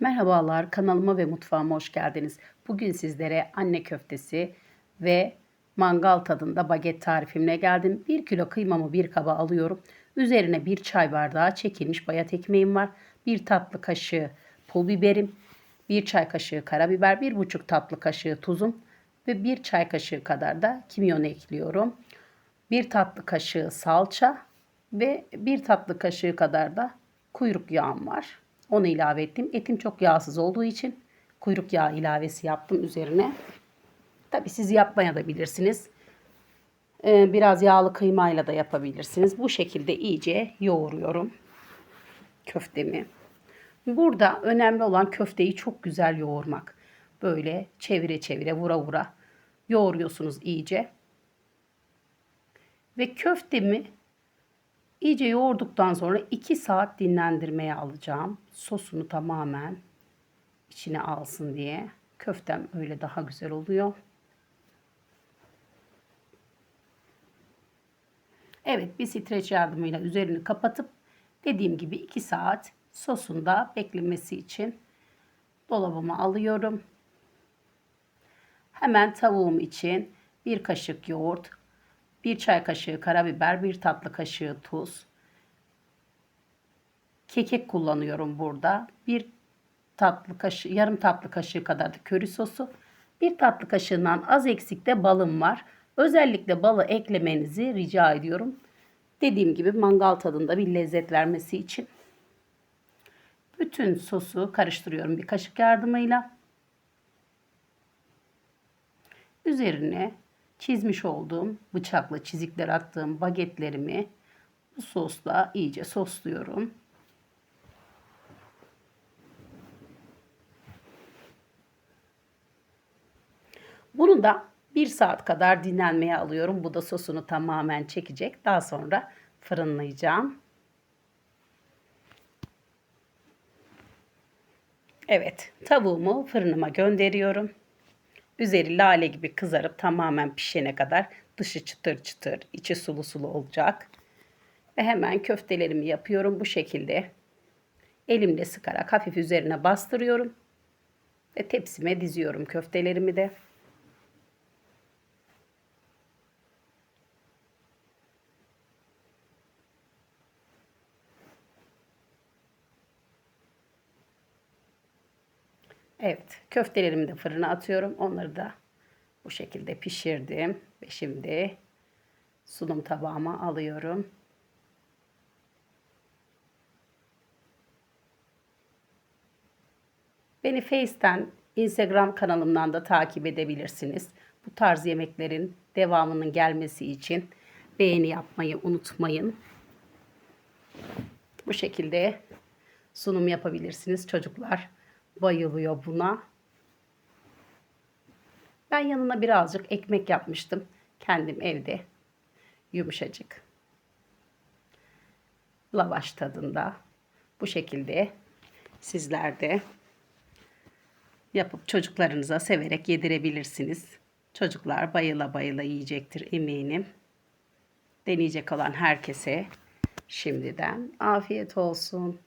Merhabalar kanalıma ve mutfağıma hoş geldiniz. Bugün sizlere anne köftesi ve mangal tadında baget tarifimle geldim. 1 kilo kıymamı bir kaba alıyorum. Üzerine bir çay bardağı çekilmiş bayat ekmeğim var. 1 tatlı kaşığı pul biberim, 1 çay kaşığı karabiber, 1,5 tatlı kaşığı tuzum ve 1 çay kaşığı kadar da kimyon ekliyorum. 1 tatlı kaşığı salça ve 1 tatlı kaşığı kadar da kuyruk yağım var. Onu ilave ettim. Etim çok yağsız olduğu için kuyruk yağı ilavesi yaptım üzerine. Tabi siz yapmaya da bilirsiniz. Ee, biraz yağlı kıymayla da yapabilirsiniz. Bu şekilde iyice yoğuruyorum köftemi. Burada önemli olan köfteyi çok güzel yoğurmak. Böyle çevire çevire vura vura yoğuruyorsunuz iyice. Ve köftemi iyice yoğurduktan sonra 2 saat dinlendirmeye alacağım. Sosunu tamamen içine alsın diye. Köftem öyle daha güzel oluyor. Evet bir streç yardımıyla üzerini kapatıp dediğim gibi 2 saat sosunda beklemesi için dolabıma alıyorum. Hemen tavuğum için bir kaşık yoğurt, bir çay kaşığı karabiber, bir tatlı kaşığı tuz. Kekik kullanıyorum burada. Bir tatlı kaşığı, yarım tatlı kaşığı kadar da köri sosu. Bir tatlı kaşığından az eksik de balım var. Özellikle balı eklemenizi rica ediyorum. Dediğim gibi mangal tadında bir lezzet vermesi için. Bütün sosu karıştırıyorum bir kaşık yardımıyla. Üzerine çizmiş olduğum bıçakla çizikler attığım bagetlerimi bu sosla iyice sosluyorum. Bunu da bir saat kadar dinlenmeye alıyorum. Bu da sosunu tamamen çekecek. Daha sonra fırınlayacağım. Evet, tavuğumu fırınıma gönderiyorum. Üzeri lale gibi kızarıp tamamen pişene kadar dışı çıtır çıtır, içi sulu sulu olacak. Ve hemen köftelerimi yapıyorum bu şekilde. Elimle sıkarak hafif üzerine bastırıyorum. Ve tepsime diziyorum köftelerimi de. Evet, köftelerimi de fırına atıyorum. Onları da bu şekilde pişirdim. Ve şimdi sunum tabağıma alıyorum. Beni Face'ten, Instagram kanalımdan da takip edebilirsiniz. Bu tarz yemeklerin devamının gelmesi için beğeni yapmayı unutmayın. Bu şekilde sunum yapabilirsiniz çocuklar bayılıyor buna. Ben yanına birazcık ekmek yapmıştım. Kendim evde. Yumuşacık. Lavaş tadında. Bu şekilde sizler de yapıp çocuklarınıza severek yedirebilirsiniz. Çocuklar bayıla bayıla yiyecektir eminim. Deneyecek olan herkese şimdiden afiyet olsun.